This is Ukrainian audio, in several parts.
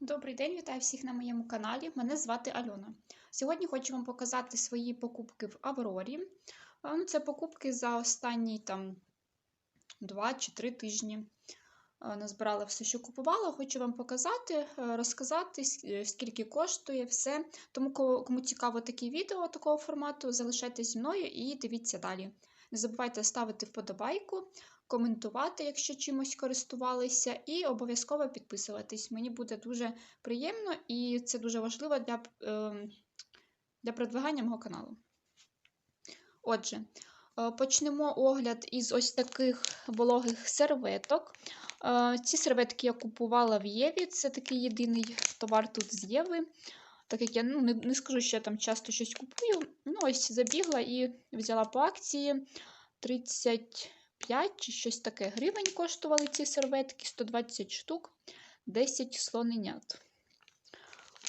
Добрий день, вітаю всіх на моєму каналі. Мене звати Альона. Сьогодні хочу вам показати свої покупки в Аврорі. Ну, це покупки за останні там 2 чи 3 тижні. Назбирала все, що купувала. Хочу вам показати, е, розказати, е, скільки коштує все. Тому, кому цікаво такі відео такого формату, залишайтесь зі мною і дивіться далі. Не забувайте ставити вподобайку, коментувати, якщо чимось користувалися, і обов'язково підписуватись. Мені буде дуже приємно і це дуже важливо для, е, для продвигання мого каналу. Отже, е, почнемо огляд із ось таких вологих серветок. Е, Ці серветки я купувала в Єві. Це такий єдиний товар тут з Єви. Так як я ну, не, не скажу, що я там часто щось купую. Ну, ось забігла і взяла по акції 35 чи щось таке гривень коштували ці серветки, 120 штук, 10 слоненят.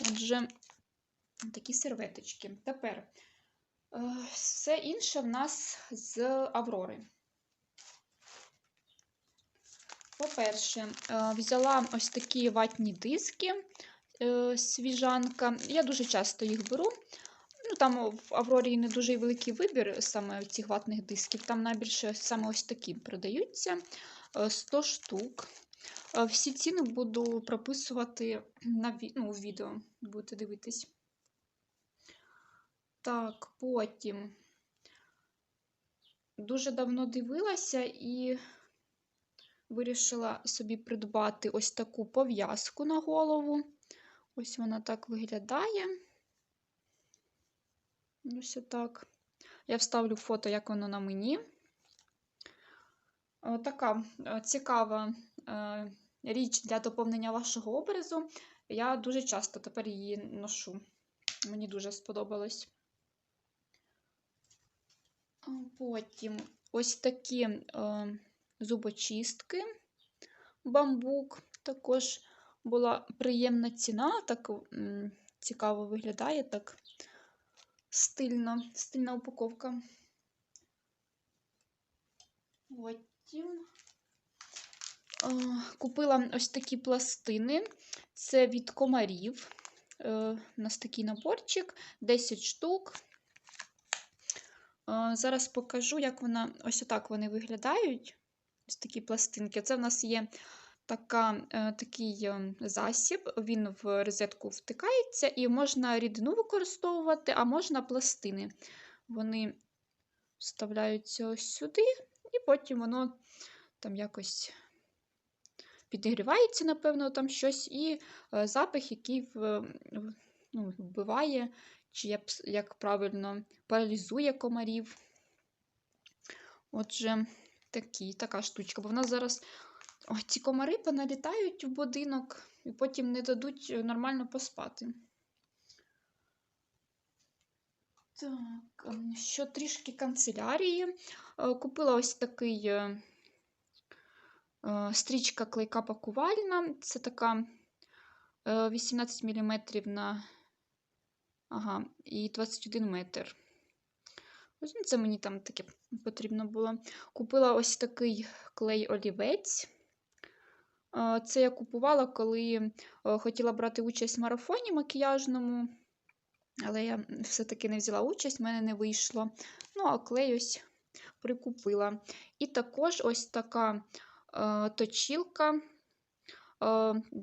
Отже, такі серветочки. Тепер е, все інше в нас з Аврори. По-перше, е, взяла ось такі ватні диски свіжанка. Я дуже часто їх беру. Ну, Там в Аврорі не дуже великий вибір саме цих ватних дисків. Там найбільше саме ось такі продаються е, 100 штук. Е, Всі ціни буду прописувати на ну, відео, будете дивитись. Так, потім дуже давно дивилася і вирішила собі придбати ось таку пов'язку на голову. Ось вона так виглядає. Ось отак. Я вставлю фото, як воно на мені. Е, Така е, цікава е, річ для доповнення вашого образу. Я дуже часто тепер її ношу. Мені дуже сподобалось. Потім ось такі зубочистки, бамбук. Також була приємна ціна, так цікаво виглядає, так стильно, стильна упаковка. Потім купила ось такі пластини. Це від комарів. Е, У нас такий наборчик, 10 штук. Зараз покажу, як вона ось отак вони виглядають. Ось такі пластинки. Це в нас є така, е, такий е, засіб, він в розетку втикається, і можна рідину використовувати, а можна пластини. Вони вставляються ось сюди, і потім воно там якось підігрівається, напевно, там щось, і е, запах, який ну, вбиває, чи як, правильно паралізує комарів. Отже, такі, така штучка. Бо в нас зараз ой, ці комари поналітають в будинок і потім не дадуть е, нормально поспати. Так, ем, що трішки канцелярії. Е, Купила ось такий е, стрічка клейка пакувальна. Це така е, 18 мм на ага, і 21 метр. Ось ну, це мені там таке потрібно було. Купила ось такий клей олівець. Це я купувала, коли е, хотіла брати участь в марафоні макіяжному. Але я все-таки не взяла участь, в мене не вийшло. Ну, а клей ось прикупила. І також ось така е, точілка, е,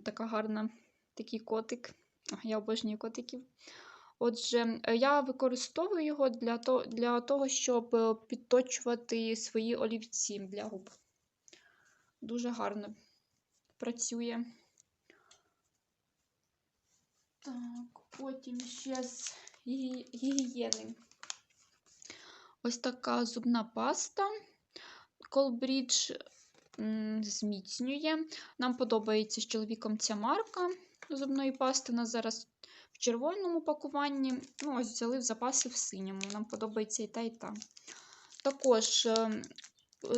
така гарна, такий котик. Я обожнюю котиків. Отже, е, я використовую його для того, для того, щоб е, підточувати свої олівці для губ. Дуже гарно працює. Так, потім ще з гігієни. Ось така зубна паста. Колбрідж зміцнює. Нам подобається з чоловіком ця марка зубної пасти. Нас зараз в червоному пакуванні. Ну, ось взяли в запаси в синьому. Нам подобається і та, і та. Також е,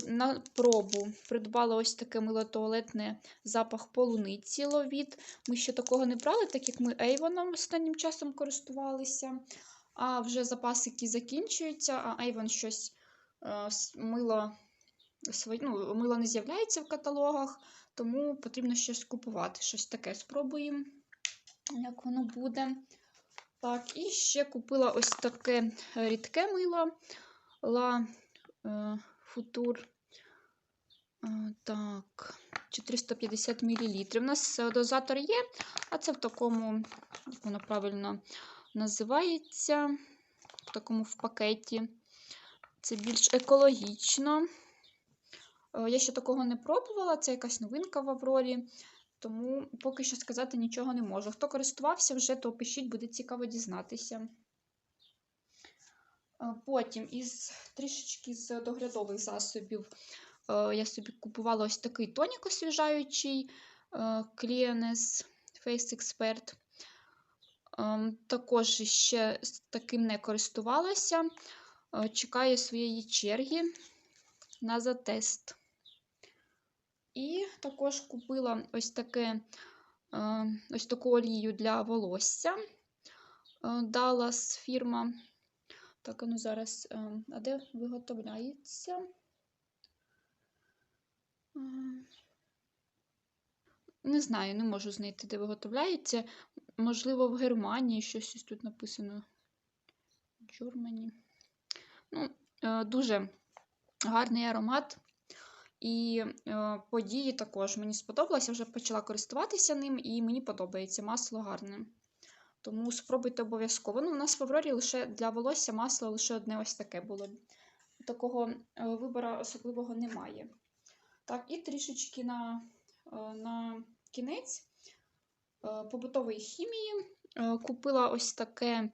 на пробу придбала ось таке мило туалетне запах полуниці ловіт. Ми ще такого не брали, так як ми Avon останнім часом користувалися. А вже запасики закінчуються, а Avon щось е, мило, ну, мило не з'являється в каталогах, тому потрібно щось купувати. Щось таке спробуємо. як воно буде. Так, і ще купила ось таке рідке мило La Е, Так, 450 мл. У нас дозатор є, а це в такому, як воно правильно називається, в такому в пакеті. Це більш екологічно. Е, Я ще такого не пробувала, це якась новинка в Аврорі, тому поки що сказати нічого не можу. Хто користувався вже, то пишіть, буде цікаво дізнатися. Е, Потім із трішечки з доглядових засобів е, я собі купувала ось такий тонік освіжаючий Clienes Face Expert. Ем, Також ще таким не користувалася. Е, Чекаю своєї черги на затест. І також купила ось таке, е, ось таку олію для волосся. Е, Dallas фірма. Так, ну зараз, е, а де виготовляється? Е, Не знаю, не можу знайти, де виготовляється. Можливо, в Германії щось ось тут написано. Germany. Ну, е, дуже гарний аромат. І події також мені сподобалося, вже почала користуватися ним, і мені подобається масло гарне. Тому спробуйте обов'язково. Ну, у нас в Аврорі лише для волосся масло лише одне ось таке було. Такого е, вибору особливого немає. Так, і трішечки на, е, на кінець е, побутової хімії. Купила ось таке,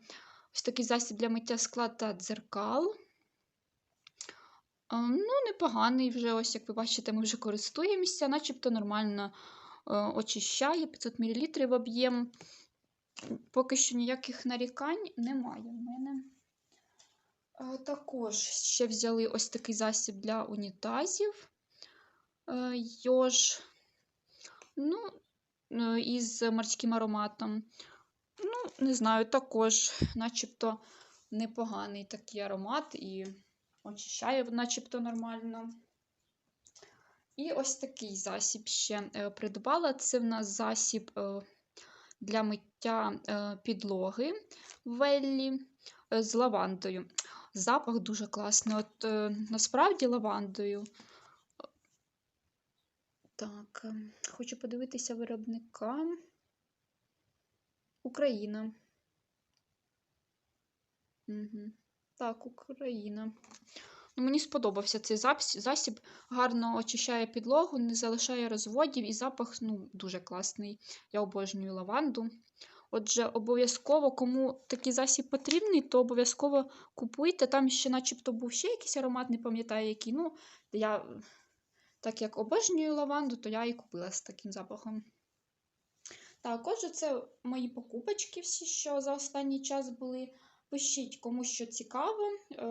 ось такий засіб для миття скла та дзеркал. Ну, непоганий вже, ось, як ви бачите, ми вже користуємося, начебто нормально очищає 500 мл об'єм. Поки що ніяких нарікань немає в мене. Також ще взяли ось такий засіб для унітазів. Е, Йож. Ну, е, із морським ароматом. Ну, не знаю, також, начебто, непоганий такий аромат і очищає, начебто нормально. І ось такий засіб ще е, придбала. Це в нас засіб для миття е, підлоги Веллі е, з лавандою. Запах дуже класний. От е, насправді лавандою. Так, хочу подивитися виробника. Україна. Угу. Так, Україна. Ну, мені сподобався цей засіб. Гарно очищає підлогу, не залишає розводів і запах ну, дуже класний. Я обожнюю лаванду. Отже, обов'язково, кому такий засіб потрібний, то обов'язково купуйте. Там ще, начебто, був ще якийсь аромат, не пам'ятаю який. Ну, я, так як обожнюю лаванду, то я і купила з таким запахом. Так, отже, це мої покупочки всі, що за останній час були. Пишіть, кому що цікаво, е,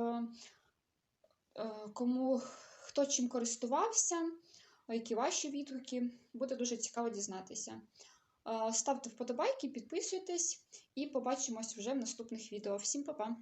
е, кому хто чим користувався, які ваші відгуки. Буде дуже цікаво дізнатися. Е, Ставте вподобайки, підписуйтесь і побачимось вже в наступних відео. Всім па-па!